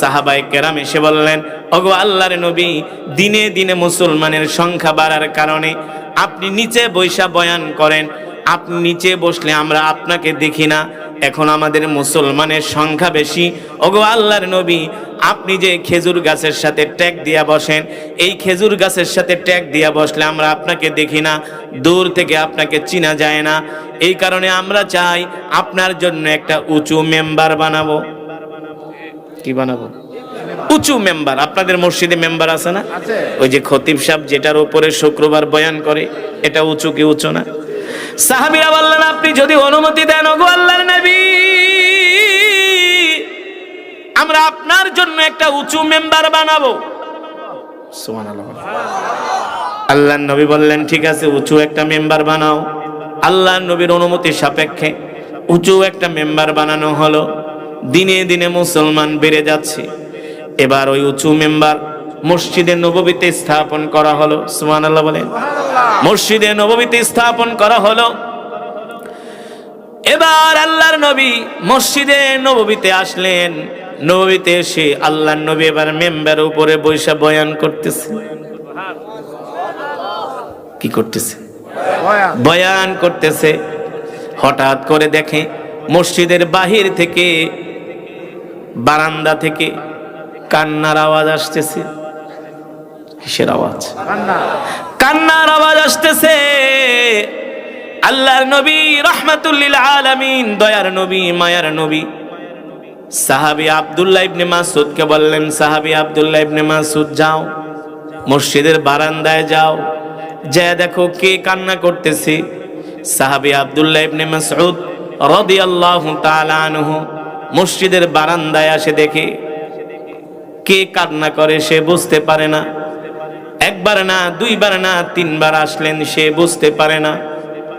সাহাবাই কেরাম এসে বললেন, ওগো আল্লাহর নবী, দিনে দিনে মুসলমানের সংখ্যা বাড়ার কারণে আপনি নিচে বৈশা বয়ান করেন। আপনি নিচে বসলে আমরা আপনাকে দেখি না। এখন আমাদের মুসলমানের সংখ্যা বেশি। ওগো আল্লাহর নবী, আপনি যে খেজুর গাছের সাথে ট্যাগ দিয়া বসেন, এই খেজুর গাছের সাথে ট্যাগ দিয়া বসলে আমরা আপনাকে দেখি না। দূর থেকে আপনাকে চিনা যায় না। এই কারণে আমরা চাই আপনার জন্য একটা উঁচু মেম্বার বানাবো। কি বানাবো? উঁচু মেম্বার আপনাদের মসজিদে মেম্বার আছে না? ওই যে খতিব সাহেব যেটার উপরে শুক্রবার বয়ান করে এটা উঁচু কি উঁচু না? সাহাবিরা বললেন আপনি যদি অনুমতি দেন ওগো আল্লাহর নবী আমরা আপনার জন্য একটা উঁচু মেম্বার বানাবো। আল্লাহর নবী বললেন ঠিক আছে উঁচু একটা মেম্বার বানাও। আল্লাহর নবীর অনুমতি সাপেক্ষে উঁচু একটা মেম্বার বানানো হলো। দিনে দিনে মুসলমান বেড়ে যাচ্ছে। এবার ওই উঁচু মেম্বার মসজিদে নববীতে স্থাপন করা হলো সুবহানাল্লাহ বলেন। মসজিদে নববীতে স্থাপন করা হলো। এবার আল্লাহর নবী মসজিদে নববীতে আসলেন। নববীতে এসে আল্লাহর নবী এবার মেম্বার উপরে বৈশা বয়ান করতেছে। কি করতেছে? বয়ান করতেছে। হঠাৎ করে দেখে মসজিদের বাহির থেকে বারান্দা থেকে কান্নার আওয়াজ আসতেছে। কিসের আওয়াজ? কান্নার আওয়াজ আসতেছে। আল্লাহর নবী রহমাতুল্লিল আলামিন, দয়ার নবী, মায়ার নবী। সাহাবী আব্দুল্লাহ ইবনে মাসুদকে বললেন, সাহাবী আব্দুল্লাহ ইবনে মাসুদ যাও। মসজিদের বারান্দায় যাও। যা দেখো কে কান্না করতেছে। সাহাবী আব্দুল্লাহ ইবনে মাসউদ রাদিয়াল্লাহু তাআলা আনহু মসজিদের বারান্দায় আসে দেখে। কে কান্না করে সে বুঝতে পারে না। একবার না, দুইবার না, তিনবার আসলেন সে বুঝতে পারে না।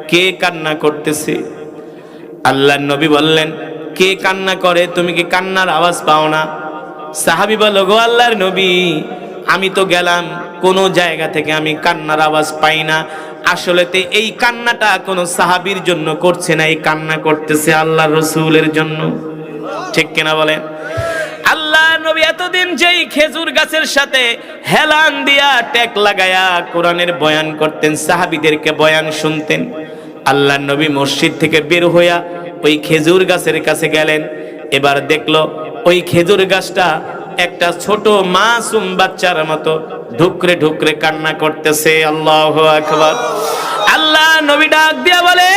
কে কান্না করতেছে? আল্লাহর নবী বললেন, কে কান্না করে? তুমি কি কান্নার আওয়াজ পাও না? সাহাবি বলো গো আল্লাহর নবী, আমি তো গেলাম, কোনো জায়গা থেকে আমি কান্নার আওয়াজ পাই না। আসলেতে এই কান্নাটা কোনো সাহাবির জন্য করছে না, এই কান্না করতেছে আল্লাহ রসুলের জন্য। ঠিক কিনা বলেন? আল্লাহ নবী এতদিন যেই খেজুর গাছের সাথে হেলান দিয়া টেক লাগায়া কোরআনের বয়ান করতেন, সাহাবিদেরকে বয়ান শুনতেন, আল্লাহ নবী মসজিদ থেকে বের হইয়া ওই খেজুর গাছের কাছে গেলেন, এবার দেখল ওই খেজুর গাছটা একটা ছোট মাসুম বাচ্চার মতো ঢুকরে ঢুকরে কান্না করতেছে, আল্লাহ আকবার। আল্লাহ নবী ডাক দিয়া বলে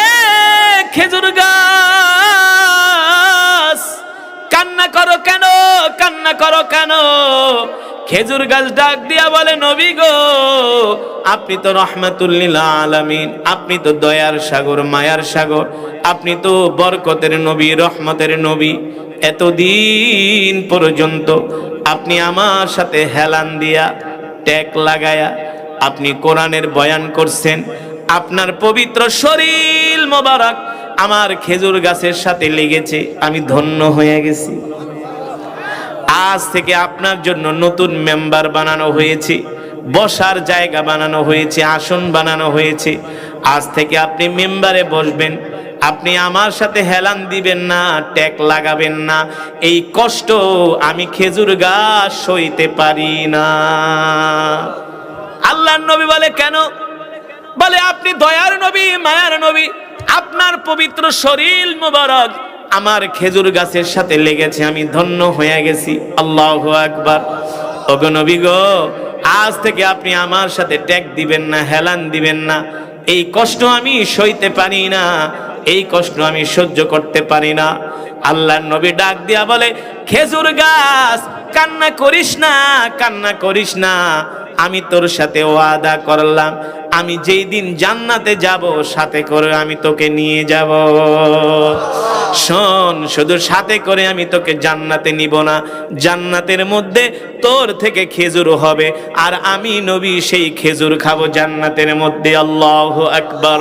খেজুর গাছ ডাক দিয়া বলে, নবী গো, আপনি তো রহমাতুল্লিল আলামিন, আপনি তো দয়ার সাগর, মায়ার সাগর, আপনি তো বরকতের নবী, রহমতের নবী। এতদিন পর্যন্ত আপনি আমার সাথে হেলান দিয়া ট্যাক লাগায়া আপনি কোরআনের বয়ান করছেন। আপনার পবিত্র শরীর মোবারক আমার খেজুর গাছের সাথে লেগেছে, আমি ধন্য হয়ে গেছি। আজ থেকে আপনার জন্য নতুন মেম্বার বানানো হয়েছে, বসার জায়গা বানানো হয়েছে, আসন বানানো হয়েছে। আজ থেকে আপনি মেম্বারে বসবেন, আপনি আমার সাথে হেলান দিবেন না ট্যাক লাগাবেন না। এই কষ্ট আমি খেজুর গাছ সইতে পারি না। আল্লাহর নবী বলে কেন? বলে, আপনি দয়ার নবী, মায়ার নবী, আপনার পবিত্র শরীর মুবারক। আমার খেজুর গাছের সাথে লেগেছে, আমি ধন্য হয়ে গেছি। আল্লাহ আকবার। ওগো নবী গো, আজ থেকে আপনি আমার সাথে ট্যাগ দিবেন না, হেলান দিবেন না। এই কষ্ট আমি সইতে পারি না, এই কষ্ট আমি সহ্য করতে পারি না। আল্লাহর নবী ডাক দিয়া বলে, খেজুর গাছ, কান্না করিস না, কান্না করিস না। আমি তোর সাথে ওয়াদা করলাম, আমি যেই দিন জান্নাতে যাব, সাথে করে আমি তোকে নিয়ে যাব। শোন, শুধু সাথে করে আমি তোকে জান্নাতে নিব না। জান্নাতের মধ্যে তোর থেকে খেজুর হবে, আর আমি নবী সেই খেজুর খাব জান্নাতের মধ্যে। আল্লাহ আকবার।